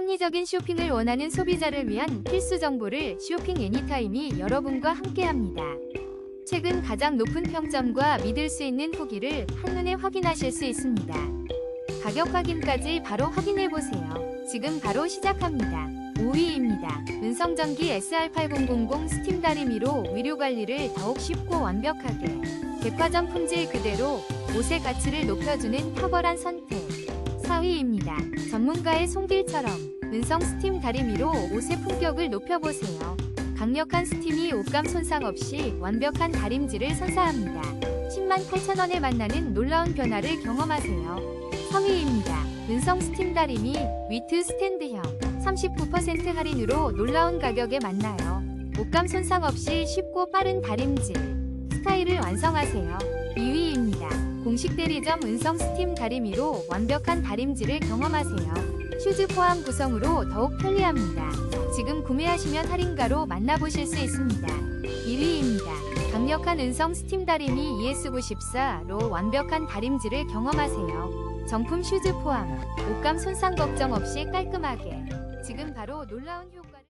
합리적인 쇼핑을 원하는 소비자를 위한 필수 정보를 쇼핑 애니타임이 여러분과 함께합니다. 최근 가장 높은 평점과 믿을 수 있는 후기를 한눈에 확인하실 수 있습니다. 가격 확인까지 바로 확인해 보세요. 지금 바로 시작합니다. 5위입니다. 은성전기 SR8000 스팀 다리미로 위료 관리를 더욱 쉽고 완벽하게 백화점 품질 그대로 옷의 가치를 높여주는 탁월한 선택. 4위입니다. 전문가의 손길처럼 은성 스팀 다리미로 옷의 품격을 높여보세요. 강력한 스팀이 옷감 손상 없이 완벽한 다림질을 선사합니다. 10만 8천원에 만나는 놀라운 변화를 경험하세요. 3위입니다. 은성 스팀 다리미 위트 스탠드형 39% 할인으로 놀라운 가격에 만나요. 옷감 손상 없이 쉽고 빠른 다림질 스타일을 완성하세요. 2위입니다. 공식 대리점 은성 스팀 다리미로 완벽한 다림질을 경험하세요. 슈즈 포함 구성으로 더욱 편리합니다. 지금 구매하시면 할인가로 만나보실 수 있습니다. 1위입니다. 강력한 은성 스팀 다리미 E ES94로 완벽한 다림질을 경험하세요. 정품 슈즈 포함, 옷감 손상 걱정 없이 깔끔하게. 지금 바로 놀라운 효과를